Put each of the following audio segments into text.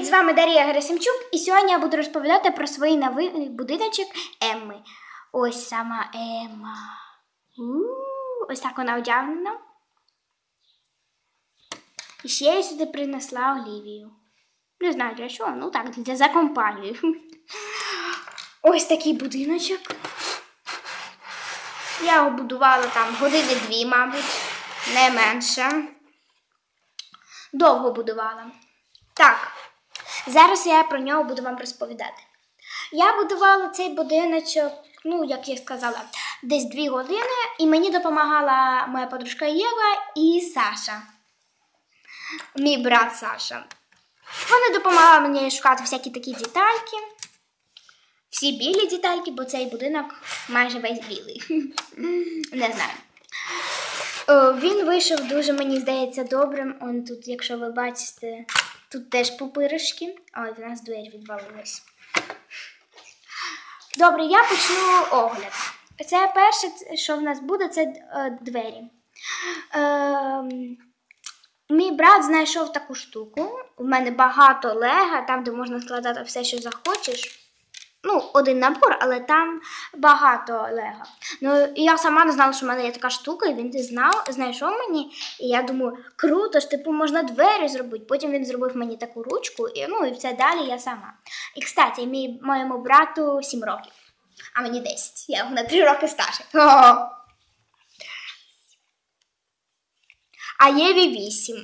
Привіт, з вами Дар'я Герасимчук, і сьогодні я буду розповідати про свій новий будиночок Емми. Ось сама Емма. Ось так вона одягнена. І ще я сюди принесла Олівію. Не знаю для чого, ну так, для за компанію. Ось такий будиночок. Я його будувала там години дві, мабуть, не менше. Довго будувала. Так, зараз я про нього буду вам розповідати. Я будувала цей будиночок, ну, як я сказала, десь дві години, і мені допомагала моя подружка Єва і Саша. Мій брат Саша. Вони допомагали мені шукати всякі такі детальки. Всі білі детальки, бо цей будинок майже весь білий. Не знаю. Він вийшов дуже, мені здається, добрим. Он тут, якщо ви бачите, тут теж пупиришки. Ой, в нас двері відвалилась. Добре, я почну огляд. Це перше, що в нас буде, це е, двері. Е, мій брат знайшов таку штуку. У мене багато лега, там, де можна складати все, що захочеш. Ну, один набор, але там багато лего. Ну, і я сама не знала, що в мене є така штука, і він знав, знайшов мені. І я думаю, круто ж, типу, можна двері зробити. Потім він зробив мені таку ручку, і ну, і все далі я сама. І, кстати, мій, моєму брату 7 років, а мені 10. Я його на 3 роки старше. А Єві 8.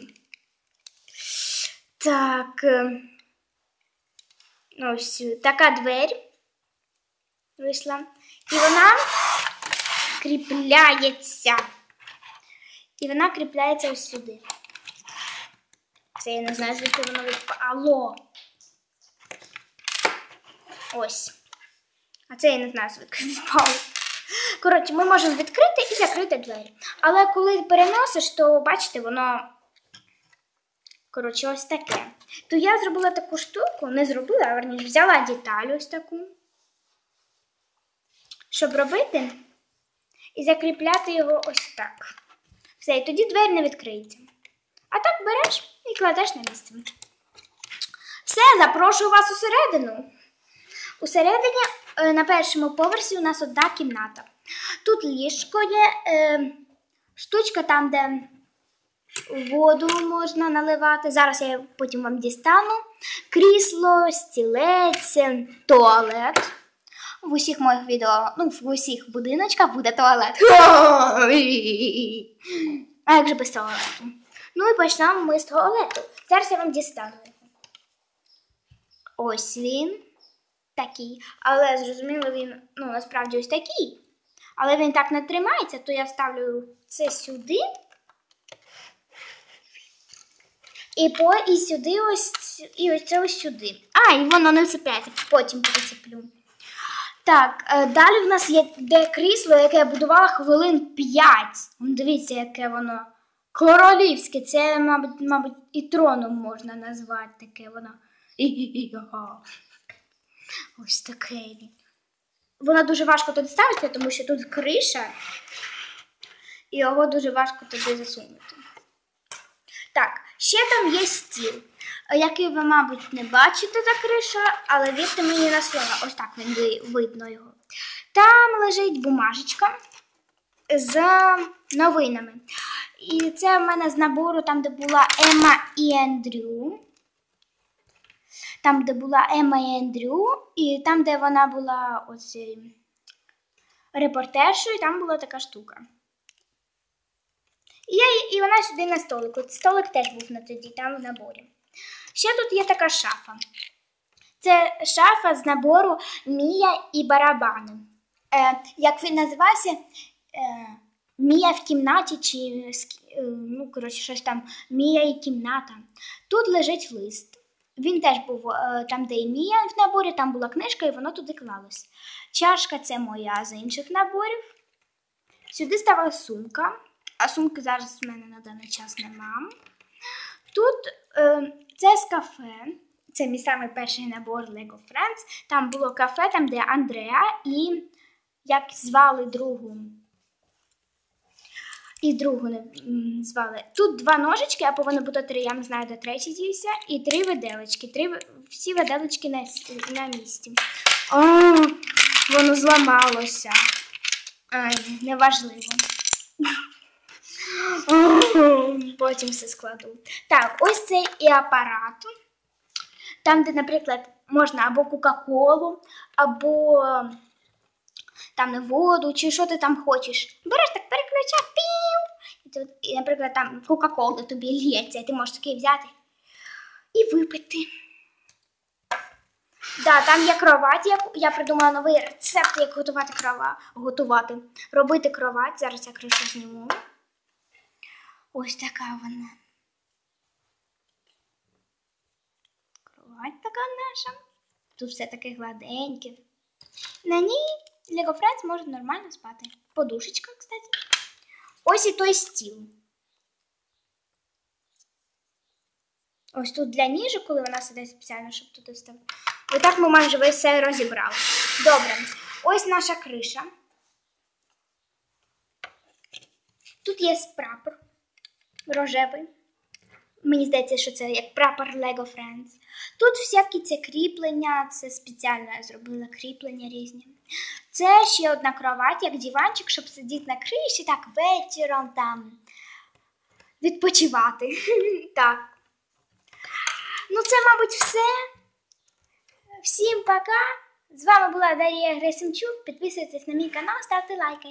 Так. е, Ось така двері вийшла. І вона кріпляється. І вона кріпляється ось сюди. Це я не знаю, звідки воно відпало. Ось. А це я не знаю, звідки відпало. Коротше, ми можемо відкрити і закрити двері. Але коли переносиш, то бачите, воно. Коротше, ось таке. То я зробила таку штуку, не зробила, а верніше взяла деталь ось таку, щоб робити і закріпляти його ось так. Все, і тоді двері не відкриється. А так береш і кладеш на місце. Все, запрошую вас усередину. Усередині е, на першому поверсі у нас одна кімната. Тут ліжко є, е, штучка там, де воду можна наливати. Зараз я потім вам дістану. Крісло, стілець, туалет. В усіх моїх відео, ну, в усіх будиночках буде туалет. А як же без туалету? Ну і почнемо ми з туалету. Зараз я вам дістану. Ось він такий. Але зрозуміло, він ну, насправді ось такий. Але він так не тримається, то я ставлю це сюди. І по і сюди ось і ось це ось сюди. А, і воно не цепляється, потім прицеплю. Так, е, далі в нас є де крісло, яке я будувала хвилин 5. Дивіться, яке воно королівське. Це, мабуть, мабуть, і троном можна назвати таке воно. Ось таке він. Воно дуже важко туди ставити, тому що тут криша, і його дуже важко туди засунути. Так, ще там є стіл, який ви, мабуть, не бачите за криша, але вірте мені на слово, ось так він видно його. Там лежить бумажечка з новинами. І це в мене з набору, там, де була Ема і Ендрю. Там, де була Ема і Ендрю, і там, де вона була ось репортершою, там була така штука. І, я, і вона сюди на столику. Столик теж був на тоді, там в наборі. Ще тут є така шафа. Це шафа з набору Мія і барабани. Е, Як він називався? Е, Мія в кімнаті, чи е, ну, коротше, щось там Мія і кімната. Тут лежить лист. Він теж був е, там, де і Мія в наборі, там була книжка, і воно туди клалось. Чашка це моя з інших наборів. Сюди стала сумка. А сумки зараз в мене на даний час нема. Тут е, це з кафе. Це мій самий перший набор Lego Friends. Там було кафе, там де Андреа і як звали другу. і другу звали. Тут два ножички, а повинно бути три, я не знаю, де третій дівся, і три виделечки. Три, всі виделечки на, на місці. О, воно зламалося. Ай, неважливо. О, Потім все складу. Так, ось цей і апарат. Там, де, наприклад, можна або Кока-Колу, або там воду, чи що ти там хочеш. Береш так переключай, пів. І, і наприклад, там Кока-Кола тобі лється, і ти можеш такий взяти і випити. Да, там є кровать, я, я придумала новий рецепт, як готувати крова, готувати. Робити кровать. Зараз я кришу зніму. Ось така вона. Кровать така наша. Тут все таке гладеньке. На ній Lego Friends може нормально спати. Подушечка, кстати. Ось і той стіл. Ось тут для ніжок, коли вона сидить спеціально, щоб туди ставити. Отак ми майже весь все розібрали. Добре. Ось наша криша. Тут є прапор рожевий. Мені здається, що це як прапор Lego Friends. Тут всякі це кріплення, це спеціально я зробила кріплення різні. Це ще одна кровать, як диванчик, щоб сидіти на криші, так вечором там відпочивати. так. Ну, це, мабуть, все. Всім пока. З вами була Дар'я Гресимчук. Підписуйтесь на мій канал, ставте лайки.